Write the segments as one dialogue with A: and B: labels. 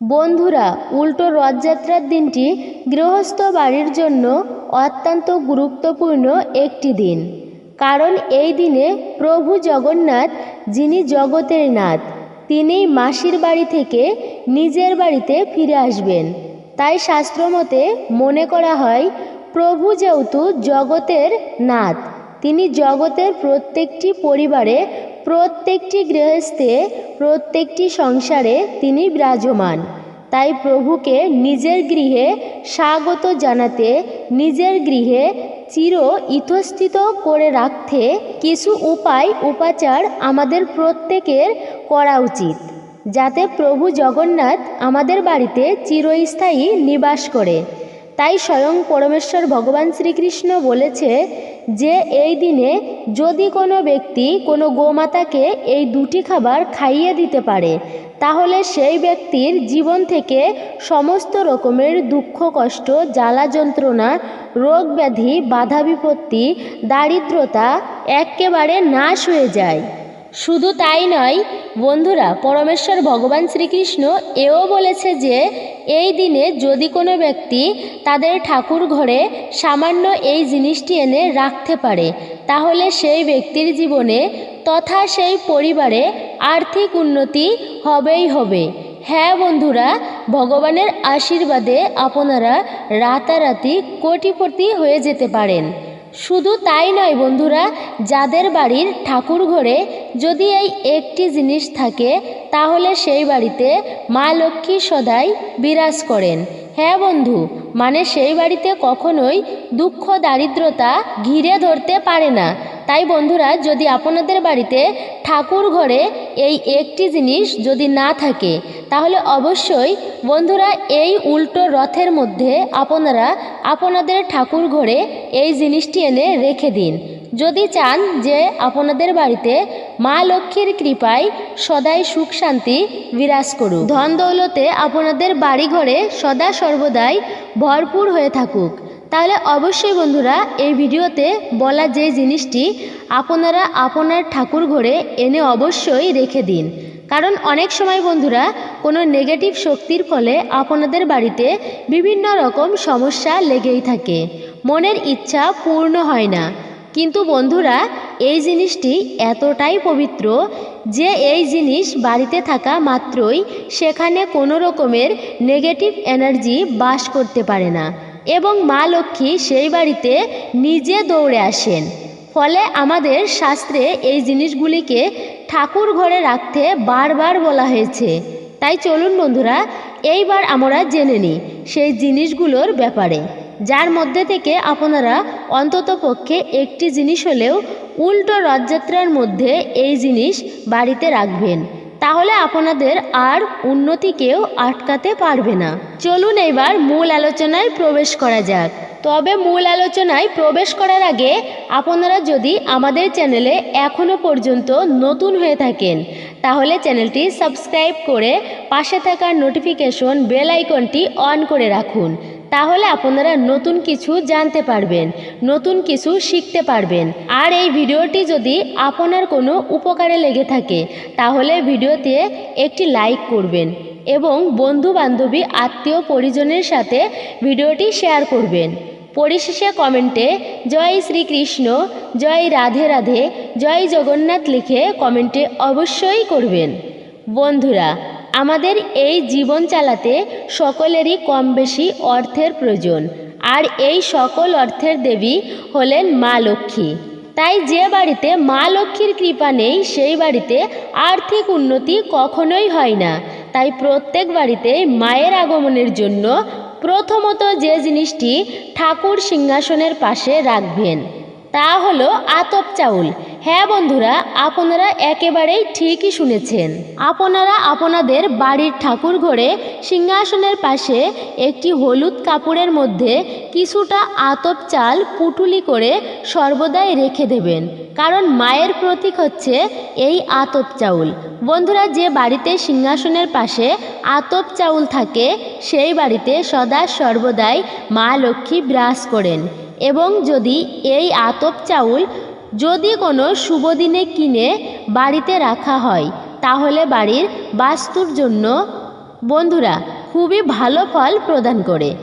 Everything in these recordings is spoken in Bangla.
A: বন্ধুরা, উল্টো রথযাত্রার দিনটি গৃহস্থ বাড়ির জন্য অত্যন্ত গুরুত্বপূর্ণ একটি দিন। কারণ এই দিনে প্রভু জগন্নাথ, যিনি জগতের নাথ তিনি মাসির বাড়ি থেকে নিজের বাড়িতে ফিরে আসবেন। তাই শাস্ত্রমতে মনে করা হয়, প্রভু যেহেতু জগতের নাথ, তিনি জগতের প্রত্যেকটি পরিবারে প্রত্যেকটি গৃহস্থে, প্রত্যেকটি সংসারে তিনি বিরাজমান। তাই প্রভুকে নিজের গৃহে স্বাগত জানাতে, নিজের গৃহে চির ইতস্থিত করে রাখতে কিছু উপায়, উপাচার আমাদের প্রত্যেকের করা উচিত, যাতে প্রভু জগন্নাথ আমাদের বাড়িতে চিরস্থায়ী নিবাস করে। তাই স্বয়ং পরমেশ্বর ভগবান শ্রীকৃষ্ণ বলেছে যে এই দিনে যদি কোনো ব্যক্তি কোনো গোমাতাকে এই দুটি খাবার খাইয়ে দিতে পারে, তাহলে সেই ব্যক্তির জীবন থেকে সমস্ত রকমের দুঃখ, কষ্ট, জ্বালা যন্ত্রণা, রোগ ব্যাধি, বাধা বিপত্তি, দারিদ্রতা একেবারে নাশ হয়ে যায়। শুধু তাই নয়, বন্ধুরা, পরমেশ্বর ভগবান শ্রীকৃষ্ণ এও বলেছে যে, এই দিনে যদি কোনো ব্যক্তি তাদের ঠাকুর ঘরে সামান্য এই জিনিসটি এনে রাখতে পারে, তাহলে সেই ব্যক্তির জীবনে তথা সেই পরিবারে আর্থিক উন্নতি হবেই হবে। হ্যাঁ বন্ধুরা, ভগবানের আশীর্বাদে আপনারা রাতারাতি কোটিপতি হয়ে যেতে পারেন। শুধু তাই নয় বন্ধুরা, যাদের বাড়ির ঠাকুর ঘরে যদি এই একটি জিনিস থাকে, তাহলে সেই বাড়িতে মা লক্ষ্মী সদাই বিরাজ করেন। হ্যাঁ বন্ধু মানে সেই বাড়িতে কখনোই দুঃখ দারিদ্রতা ঘিরে ধরতে পারে না। তাই বন্ধুরা, যদি আপনাদের বাড়িতে ঠাকুর ঘরে এই একটি জিনিস যদি না থাকে, তাহলে অবশ্যই বন্ধুরা এই উল্টো রথের মধ্যে আপনারা আপনাদের ঠাকুর ঘরে এই জিনিসটি এনে রেখে দিন। যদি চান যে আপনাদের বাড়িতে মা লক্ষ্মীর কৃপায় সদাই সুখ শান্তি বিরাজ করুক। ধন দৌলতে আপনাদের বাড়ি ঘরে সদা সর্বদাই ভরপুর হয়ে থাকুক। তাহলে অবশ্যই বন্ধুরা এই ভিডিওতে বলা যে জিনিসটি আপনারা আপনার ঠাকুর ঘরে এনে অবশ্যই রেখে দিন। কারণ অনেক সময় বন্ধুরা কোনো নেগেটিভ শক্তির ফলে আপনাদের বাড়িতে বিভিন্ন রকম সমস্যা লেগেই থাকে। মনের ইচ্ছা পূর্ণ হয় না। কিন্তু বন্ধুরা, এই জিনিসটি এতটাই পবিত্র যে এই জিনিস বাড়িতে থাকা মাত্রই সেখানে কোনো রকমের নেগেটিভ এনার্জি বাস করতে পারে না। এবং মা লক্ষ্মী সেই বাড়িতে নিজে দৌড়ে আসেন। ফলে আমাদের শাস্ত্রে এই জিনিসগুলিকে ঠাকুর ঘরে রাখতে বারবার বলা হয়েছে। তাই চলুন বন্ধুরা, এইবার আমরা জেনে নিই সেই জিনিসগুলোর ব্যাপারে। যার মধ্যে থেকে আপনারা অন্তত পক্ষে একটি জিনিস হলেও উল্টো রথযাত্রার মধ্যে এই জিনিস বাড়িতে রাখবেন। তাহলে আপনাদের আর উন্নতিকেও আটকাতে পারবে না। চলুন এবার মূল আলোচনায় প্রবেশ করা যাক। তবে মূল আলোচনায় প্রবেশ করার আগে আপনারা যদি আমাদের চ্যানেলে এখনও পর্যন্ত নতুন হয়ে থাকেন, তাহলে চ্যানেলটি সাবস্ক্রাইব করে পাশে থাকা নোটিফিকেশন বেল আইকনটি অন করে রাখুন। তাহলে আপনারা নতুন কিছু জানতে পারবেন, নতুন কিছু শিখতে পারবেন। আর এই ভিডিওটি যদি আপনার কোনো উপকারে লেগে থাকে, তাহলে ভিডিওতে একটি লাইক করবেন এবং বন্ধু বান্ধবী আত্মীয় পরিজনের সাথে ভিডিওটি শেয়ার করবেন। পরিশেষে কমেন্টে জয় শ্রীকৃষ্ণ, জয় রাধে রাধে, জয় জগন্নাথ লিখে কমেন্টে অবশ্যই করবেন। বন্ধুরা আমাদের এই জীবন চালাতে সকলেরই কম বেশি অর্থের প্রয়োজন। আর এই সকল অর্থের দেবী হলেন মা লক্ষ্মী। তাই যে বাড়িতে মা লক্ষ্মীর কৃপা নেই, সেই বাড়িতে আর্থিক উন্নতি কখনোই হয় না। তাই প্রত্যেক বাড়িতে মায়ের আগমনের জন্য প্রথমত যে জিনিসটি ঠাকুর সিংহাসনের পাশে রাখবেন, তা হলো আতপ চাউল। হ্যাঁ বন্ধুরা, আপনারা একেবারেই ঠিকই শুনেছেন। আপনারা আপনাদের বাড়ির ঠাকুর ঘরে সিংহাসনের পাশে একটি হলুদ কাপড়ের মধ্যে কিছুটা আতপ চাল পুটুলি করে সর্বদাই রেখে দেবেন। কারণ মায়ের প্রতীক হচ্ছে এই আতপ চাউল। বন্ধুরা, যে বাড়িতে সিংহাসনের পাশে আতপ চাউল থাকে, সেই বাড়িতে সদা সর্বদাই মা লক্ষ্মী বিরাজ করেন। এবং যদি এই আতপ চাউল যদি কোনো শুভ দিনে কিনে বাড়িতে রাখা হয়, তাহলে বাড়ির বাস্তুর জন্য বন্ধুরা খুবই ভালো ফল প্রদান করে।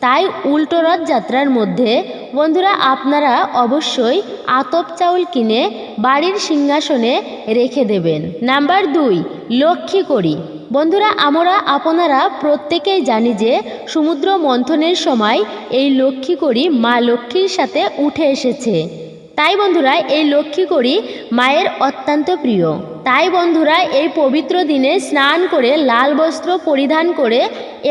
A: তাই উল্টো রথযাত্রার মধ্যে বন্ধুরা আপনারা অবশ্যই আতপ চাউল কিনে বাড়ির সিংহাসনে রেখে দেবেন। নাম্বার দুই, লক্ষ্মী করি বন্ধুরা, আমরা আপনারা প্রত্যেকেই জানি যে সমুদ্র মন্থনের সময় এই লক্ষ্মী করি মা লক্ষ্মীর সাথে উঠে এসেছে। তাই বন্ধুরা, এই লক্ষ্মী করি মায়ের অত্যন্ত প্রিয়। তাই বন্ধুরা, এই পবিত্র দিনে স্নান করে লাল বস্ত্র পরিধান করে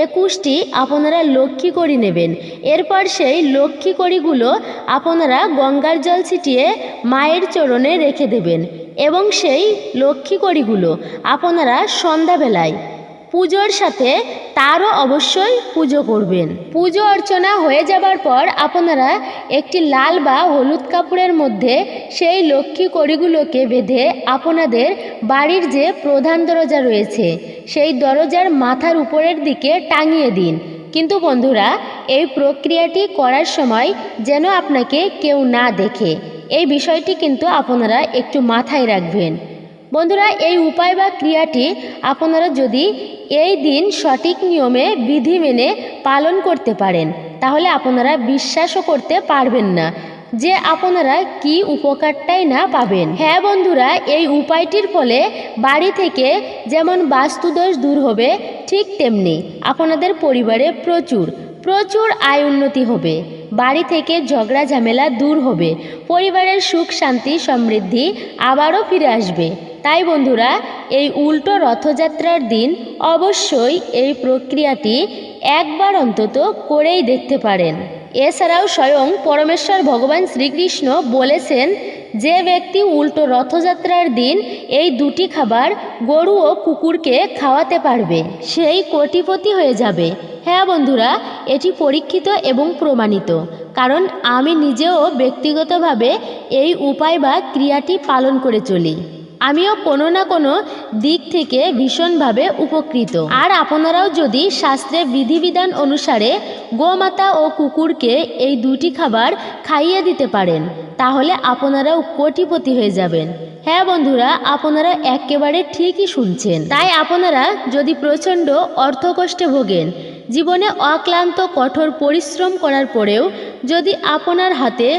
A: একুশটি আপনারা লক্ষ্মী করি নেবেন। এরপর সেই লক্ষ্মী করিগুলো আপনারা গঙ্গার জল ছিটিয়ে মায়ের চরণে রেখে দেবেন এবং সেই লক্ষ্মী করিগুলো আপনারা সন্ধ্যাবেলায় পুজোর সাথে তারও অবশ্যই পুজো করবেন। পুজো অর্চনা হয়ে যাবার পর আপনারা একটি লাল বা হলুদ কাপড়ের মধ্যে সেই লক্ষ্মী কড়িগুলোকে বেঁধে আপনাদের বাড়ির যে প্রধান দরজা রয়েছে, সেই দরজার মাথার উপরের দিকে টাঙিয়ে দিন। কিন্তু বন্ধুরা, এই প্রক্রিয়াটি করার সময় যেন আপনাকে কেউ না দেখে। এই বিষয়টি কিন্তু আপনারা একটু মাথায় রাখবেন। বন্ধুরা, এই উপায় বা ক্রিয়াটি আপনারা যদি এই দিন সঠিক নিয়মে বিধি মেনে পালন করতে পারেন, তাহলে আপনারা বিশ্বাসও করতে পারবেন না যে আপনারা কি উপকারটাই না পাবেন। হ্যাঁ বন্ধুরা, এই উপায়টির ফলে বাড়ি থেকে যেমন বাস্তুদোষ দূর হবে, ঠিক তেমনি আপনাদের পরিবারে প্রচুর প্রচুর আয় উন্নতি হবে। বাড়ি থেকে ঝগড়া ঝামেলা দূর হবে। পরিবারের সুখ, শান্তি, সমৃদ্ধি আবারও ফিরে আসবে। তাই বন্ধুরা, এই উল্টো রথযাত্রার দিন অবশ্যই এই প্রক্রিয়াটি একবার অন্তত করেই দেখতে পারেন। এছাড়াও স্বয়ং পরমেশ্বর ভগবান শ্রীকৃষ্ণ বলেছেন যে ব্যক্তি উল্টো রথযাত্রার দিন এই দুটি খাবার গরু ও কুকুরকে খাওয়াতে পারবে, সেই কোটিপতি হয়ে যাবে। হ্যাঁ বন্ধুরা এটি পরীক্ষিত এবং প্রমাণিত, কারণ আমি নিজেও ব্যক্তিগতভাবে এই উপায় বা ক্রিয়াটি পালন করে চলি। আমিও কোনো না কোনো দিক থেকে ভীষণভাবে উপকৃত। আর আপনারাও যদি শাস্ত্রের বিধিবিধান অনুসারে গোমাতা ও কুকুরকে এই দুটি খাবার খাইয়ে দিতে পারেন, তাহলে আপনারাও কোটিপতি হয়ে যাবেন। হ্যাঁ বন্ধুরা, আপনারা একেবারে ঠিকই শুনছেন। তাই আপনারা যদি প্রচণ্ড অর্থকষ্টে ভোগেন, জীবনে অক্লান্ত কঠোর পরিশ্রম করার পরেও যদি আপনার হাতে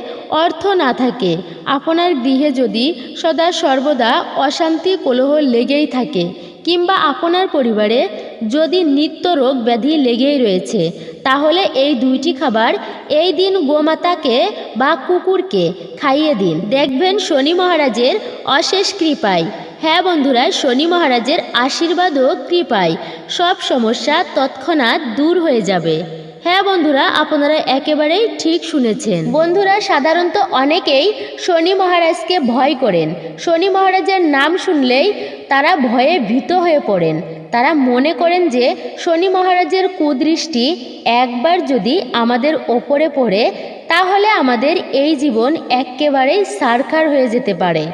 A: অর্থ না থাকে, আপনার গৃহে যদি সদা সর্বদা অশান্তি কলহ লেগেই থাকে, কিংবা আপনার পরিবারে যদি নিত্য রোগ ব্যাধি লেগেই রয়েছে, তাহলে এই দুইটি খাবার এই দিন গোমাতাকে বা কুকুরকে খাইয়ে দিন। দেখবেন শনি মহারাজের অশেষ কৃপায়। হ্যাঁ বন্ধুরা, শনি মহারাজের আশীর্বাদ ও কৃপায়। সব সমস্যা তৎক্ষণাৎ দূর হয়ে যাবে। হ্যাঁ বন্ধুরা, আপনারা একেবারেই ঠিক শুনেছেন। বন্ধুরা, সাধারণত অনেকেই শনি মহারাজকে ভয় করেন। শনি মহারাজের নাম শুনলেই তারা ভয়ে ভীত হয়ে পড়েন। তারা মনে করেন যে শনি মহারাজের কুদৃষ্টি একবার যদি আমাদের ওপরে পড়ে, তাহলে আমাদের এই জীবন একেবারেই সারখার হয়ে যেতে পারে।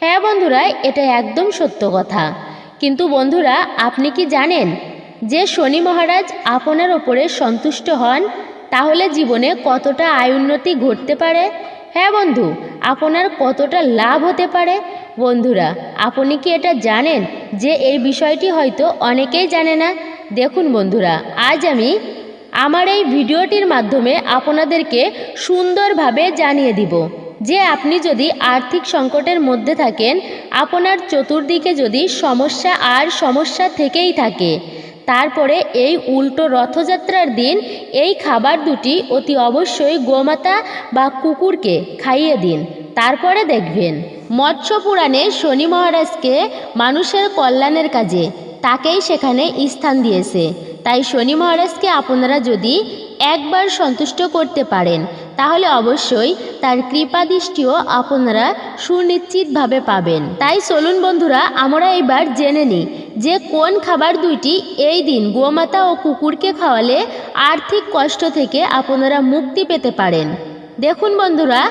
A: হ্যাঁ বন্ধুরা, এটা একদম সত্য কথা। কিন্তু বন্ধুরা, আপনি কি জানেন যে শনি মহারাজ আপনার ওপরে সন্তুষ্ট হন, তাহলে জীবনে কতটা আয় উন্নতি ঘটতে পারে? হ্যাঁ বন্ধু, আপনার কতটা লাভ হতে পারে? বন্ধুরা, আপনি কি এটা জানেন? যে এই বিষয়টি হয়তো অনেকেই জানে না। দেখুন বন্ধুরা, আজ আমি আমার এই ভিডিওটির মাধ্যমে আপনাদেরকে সুন্দরভাবে জানিয়ে দিব। যে আপনি যদি আর্থিক সংকটের মধ্যে থাকেন, আপনার চতুর্দিকে যদি সমস্যা আর সমস্যা থেকেই থাকে তারপরে এই উল্টো রথযাত্রার দিন এই খাবার দুটি অতি অবশ্যই গোমাতা বা কুকুরকে খাইয়ে দিন। তারপরে দেখবেন, মৎস্য পুরাণে শনি মহারাজকে মানুষের কল্যাণের কাজে তাকেই সেখানে স্থান দিয়েছে। তাই শনি মহারাজকে আপনারা যদি একবার সন্তুষ্ট করতে পারেন, তাহলে অবশ্যই তার কৃপা দৃষ্টিও আপনারা সুনিশ্চিতভাবে পাবেন। তাই চলুন বন্ধুরা, আমরা এবার জেনে নিই যে কোন খাবার দুইটি এই দিন গোমাতা ও কুকুরকে খাওয়ালে আর্থিক কষ্ট থেকে আপনারা মুক্তি পেতে পারেন। দেখুন বন্ধুরা,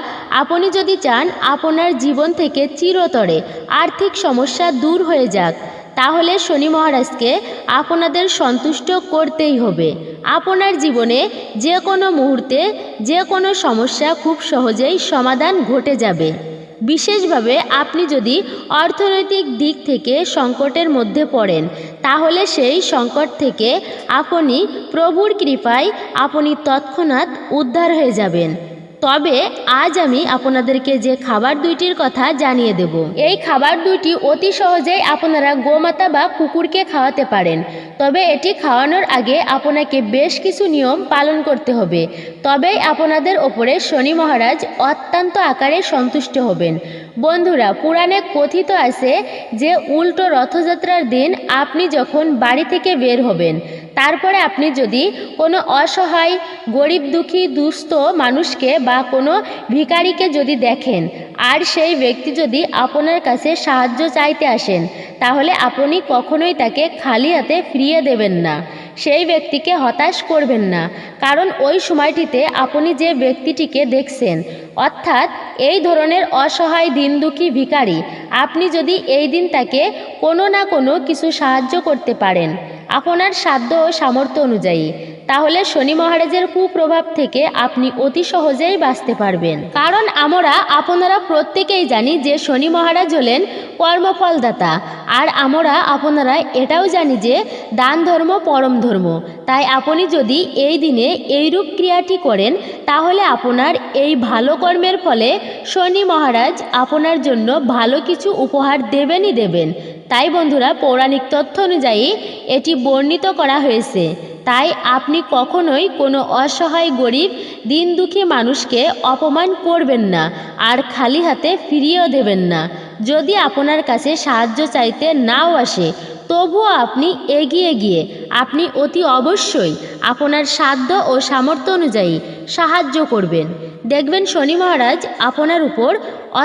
A: আপনি যদি চান আপনার জীবন থেকে চিরতরে আর্থিক সমস্যা দূর হয়ে যাক, তাহলে শনি মহারাজকে আপনাদের সন্তুষ্ট করতেই হবে। আপনার জীবনে যে কোনো মুহূর্তে যে কোনো সমস্যা খুব সহজেই সমাধান ঘটে যাবে। বিশেষভাবে আপনি যদি অর্থনৈতিক দিক থেকে সংকটের মধ্যে পড়েন, তাহলে সেই সংকট থেকে আপনি প্রভুর কৃপায় আপনি তৎক্ষণাৎ উদ্ধার হয়ে যাবেন। তবে আজ আমি আপনাদেরকে যে খাবার দুইটির কথা জানিয়ে দেব। এই খাবার দুইটি অতি সহজেই আপনারা গোমাতা বা কুকুরকে খাওয়াতে পারেন। তবে এটি খাওয়ানোর আগে আপনাকে বেশ কিছু নিয়ম পালন করতে হবে। তবেই আপনাদের ওপরে শনি মহারাজ অত্যন্ত আকারে সন্তুষ্ট হবেন। বন্ধুরা, পুরাণে কথিত আছে যে উল্টো রথযাত্রার দিন আপনি যখন বাড়ি থেকে বের হবেন তারপরে আপনি যদি কোনো অসহায়, গরিব, দুঃখী, দুস্থ মানুষকে বা কোনো ভিখারিকে যদি দেখেন, আর সেই ব্যক্তি যদি আপনার কাছে সাহায্য চাইতে আসেন, তাহলে আপনি কখনোই তাকে খালি হাতে ফিরিয়ে দেবেন না। সেই ব্যক্তিকে হতাশ করবেন না। কারণ ওই সময়টিতে আপনি যে ব্যক্তিটিকে দেখছেন, অর্থাৎ এই ধরনের অসহায়, দিন দুঃখী ভিখারি, আপনি যদি এই দিন তাকে কোনো না কোনো কিছু সাহায্য করতে পারেন আপনার সাধ্য ও সামর্থ্য অনুযায়ী। তাহলে শনি মহারাজের কুপ্রভাব থেকে আপনি অতি সহজেই বাঁচতে পারবেন। কারণ আমরা আপনারা প্রত্যেকেই জানি যে শনি মহারাজ হলেন কর্মফলদাতা। আর আমরা আপনারা এটাও জানি যে দান ধর্ম পরম ধর্ম। তাই আপনি যদি এই দিনে এইরূপ ক্রিয়াটি করেন, তাহলে আপনার এই ভালো কর্মের ফলে শনি মহারাজ আপনার জন্য ভালো কিছু উপহার দেবেনই দেবেন। তাই বন্ধুরা, পৌরাণিক তথ্য অনুযায়ী এটি বর্ণিত করা হয়েছে। তাই আপনি কখনোই কোনো অসহায়, গরিব দিন দুঃখী মানুষকে অপমান করবেন না আর খালি হাতে ফিরিয়েও দেবেন না। যদি আপনার কাছে সাহায্য চাইতে নাও আসে, তবুও আপনি এগিয়ে গিয়ে আপনি অতি অবশ্যই আপনার সাধ্য ও সামর্থ্য অনুযায়ী সাহায্য করবেন। দেখবেন শনি মহারাজ আপনার উপর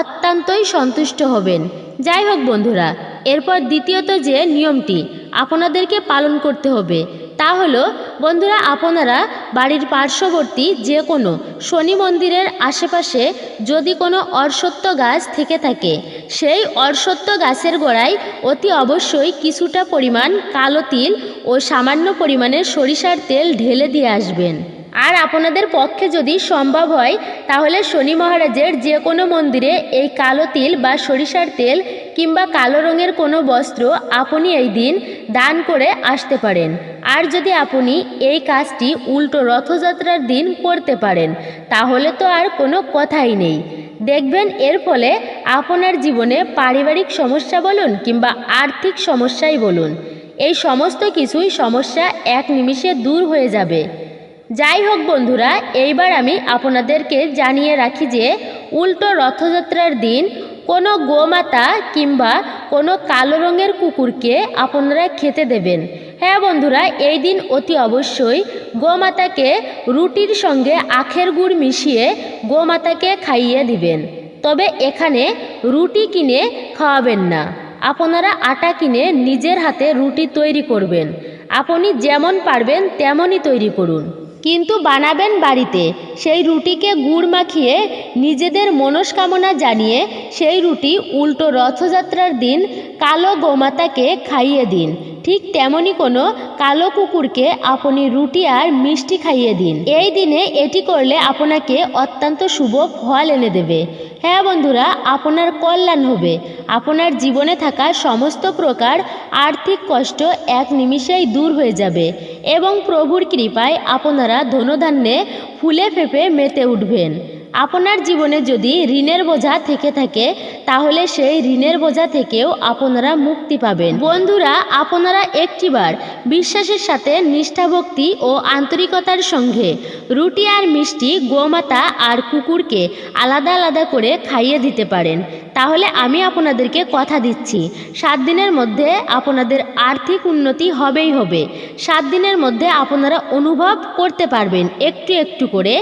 A: অত্যন্তই সন্তুষ্ট হবেন। যাই হোক বন্ধুরা এরপর দ্বিতীয়ত যে নিয়মটি আপনাদেরকে পালন করতে হবে, তা হলো, বন্ধুরা, আপনারা বাড়ির পার্শ্ববর্তী যে কোনো শনি মন্দিরের আশেপাশে যদি কোনো অর্শত্ব গাছ থেকে থাকে, সেই অর্শত্ব গাছের গোড়ায় অতি অবশ্যই কিছুটা পরিমাণ কালো তিল ও সামান্য পরিমাণের সরিষার তেল ঢেলে দিয়ে আসবেন। আর আপনাদের পক্ষে যদি সম্ভব হয়, তাহলে শনি মহারাজের যে কোনো মন্দিরে এই কালো তিল বা সরিষার তেল কিংবা কালো রঙের কোনো বস্ত্র আপনি এই দিন দান করে আসতে পারেন। আর যদি আপনি এই কাজটি উল্টো রথযাত্রার দিন করতে পারেন, তাহলে তো আর কোনো কথাই নেই। দেখবেন এর ফলে আপনার জীবনে পারিবারিক সমস্যা বলুন কিংবা আর্থিক সমস্যাই বলুন। এই সমস্ত কিছুই সমস্যা এক নিমিষে দূর হয়ে যাবে। যাই হোক বন্ধুরা, এইবার আমি আপনাদেরকে জানিয়ে রাখি যে উল্টো রথযাত্রার দিন কোনো গোমাতা কিংবা কোনো কালো রঙের কুকুরকে আপনারা খেতে দেবেন। হ্যাঁ বন্ধুরা, এই দিন অতি অবশ্যই গোমাতাকে রুটির সঙ্গে আখের গুড় মিশিয়ে গোমাতাকে খাইয়ে দিবেন। তবে এখানে রুটি কিনে খাওয়াবেন না। আপনারা আটা কিনে নিজের হাতে রুটি তৈরি করবেন। আপনি যেমন পারবেন তেমনই তৈরি করুন। কিন্তু বানাবেন বাড়িতে। সেই রুটিকে গুড় মাখিয়ে নিজেদের মনস্কামনা জানিয়ে সেই রুটি উল্টো রথযাত্রার দিন কালো গোমাতাকে খাইয়ে দিন। ঠিক তেমনই কোনো কালো কুকুরকে আপনি রুটি আর মিষ্টি খাইয়ে দিন। এই দিনে এটি করলে আপনাকে অত্যন্ত শুভ ফল এনে দেবে। হ্যাঁ বন্ধুরা, আপনার কল্যাণ হবে। আপনার জীবনে থাকা সমস্ত প্রকার আর্থিক কষ্ট এক নিমিষেই দূর হয়ে যাবে এবং প্রভুর কৃপায় আপনারা ধনধান্যে ফুলে ফেঁপে মেতে উঠবেন। আপনার জীবনে যদি ঋণের বোঝা থেকে থাকে তাহলে সেই ঋণের বোঝা থেকেও আপনারা মুক্তি পাবেন। বন্ধুরা, আপনারা একটিবার বিশ্বাসের সাথে নিষ্ঠাভক্তি ও আন্তরিকতার সঙ্গে রুটি আর মিষ্টি, গোমাতা আর কুকুরকে আলাদা আলাদা করে খাইয়ে দিতে পারেন। তাহলে আমি আপনাদেরকে কথা দিচ্ছি, সাত দিনের মধ্যে আপনাদের আর্থিক উন্নতি হবেই হবে। সাত দিনের মধ্যে আপনারা অনুভব করতে পারবেন একটু একটু করে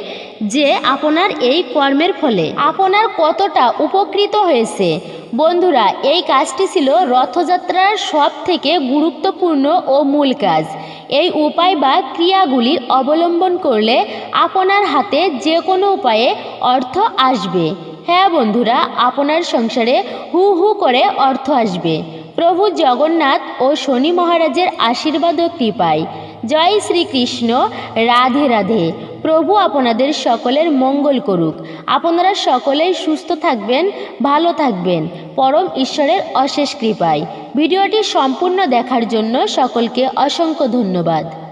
A: যে আপনার এই কর্মের ফলে আপনার কতটা উপকৃত হয়েছে। বন্ধুরা, এই কাজটি ছিল রথযাত্রার সব থেকে গুরুত্বপূর্ণ ও মূল কাজ। এই উপায় বা ক্রিয়াগুলি অবলম্বন করলে আপনার হাতে যে কোনো উপায়ে অর্থ আসবে। হ্যাঁ বন্ধুরা, আপনার সংসারে হু হু করে অর্থ আসবে। প্রভু জগন্নাথ ও শনি মহারাজের আশীর্বাদ ও কৃপায়। জয় শ্রীকৃষ্ণ, রাধে রাধে। প্রভু আপনাদের সকলের মঙ্গল করুক। আপনারা সকলেই সুস্থ থাকবেন, ভালো থাকবেন। পরম ঈশ্বরের অশেষ কৃপায়। ভিডিওটি সম্পূর্ণ দেখার জন্য সকলকে অসংখ্য ধন্যবাদ।